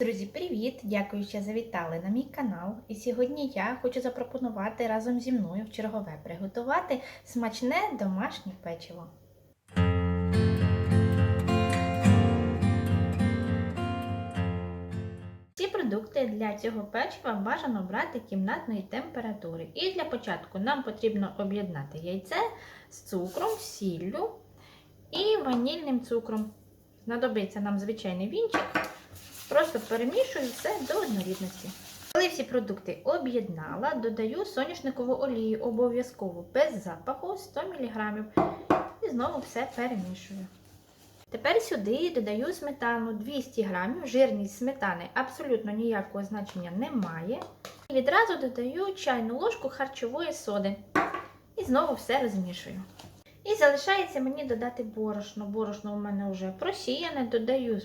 Друзі, привіт! Дякую, що завітали на мій канал. І сьогодні я хочу запропонувати разом зі мною в чергове приготувати смачне домашнє печиво. Ці продукти для цього печива бажано брати кімнатної температури. І для початку нам потрібно об'єднати яйце з цукром, сіллю і ванільним цукром. Знадобиться нам звичайний вінчик. Просто перемішую все до однорідності. Коли всі продукти об'єднала, додаю соняшникову олію обов'язково без запаху 100 мг. І знову все перемішую. Тепер сюди додаю сметану 200 г. Жирність сметани абсолютно ніякого значення не має. І відразу додаю чайну ложку харчової соди. І знову все розмішую. І залишається мені додати борошно. Борошно у мене вже просіяне, додаю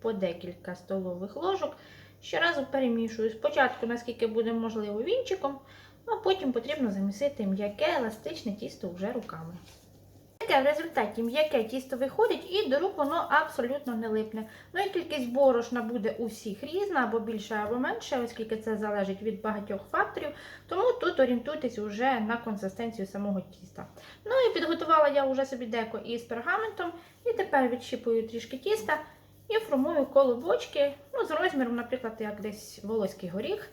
по декілька столових ложок. Щоразу перемішую спочатку, наскільки буде можливо, вінчиком, а потім потрібно замісити м'яке еластичне тісто вже руками. В результаті м'яке тісто виходить і до рук воно абсолютно не липне. Ну і кількість борошна буде у всіх різна, або більше, або менше, оскільки це залежить від багатьох факторів. Тому тут орієнтуйтесь вже на консистенцію самого тіста. Ну і підготувала я вже собі деко із пергаментом, і тепер відщипую трішки тіста. І формую колобочки, ну, з розміром, наприклад, як десь волоський горіх.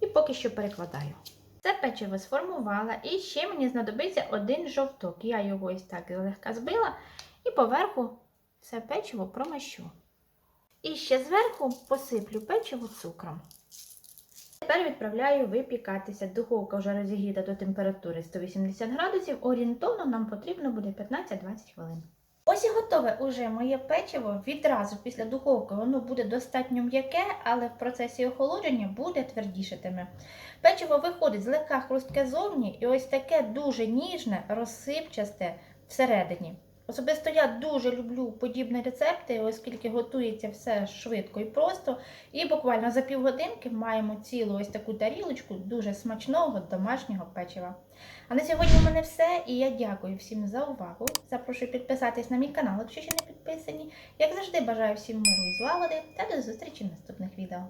І поки що перекладаю. Це печиво сформувала, і ще мені знадобиться один жовток. Я його ось так злегка збила, і поверху все печиво промащу. І ще зверху посиплю печиво цукром. Тепер відправляю випікатися. Духовка вже розігріта до температури 180 градусів. Орієнтовно нам потрібно буде 15-20 хвилин. Ось і готове уже моє печиво. Відразу після духовки воно буде достатньо м'яке, але в процесі охолодження буде твердішатиме. Печиво виходить злегка хрустке зовні і ось таке дуже ніжне, розсипчасте всередині. Особисто я дуже люблю подібні рецепти, оскільки готується все швидко і просто. І буквально за півгодинки маємо цілу ось таку тарілочку дуже смачного домашнього печива. А на сьогодні в мене все. І я дякую всім за увагу. Запрошую підписатись на мій канал, якщо ще не підписані. Як завжди, бажаю всім миру і злагоди та до зустрічі в наступних відео.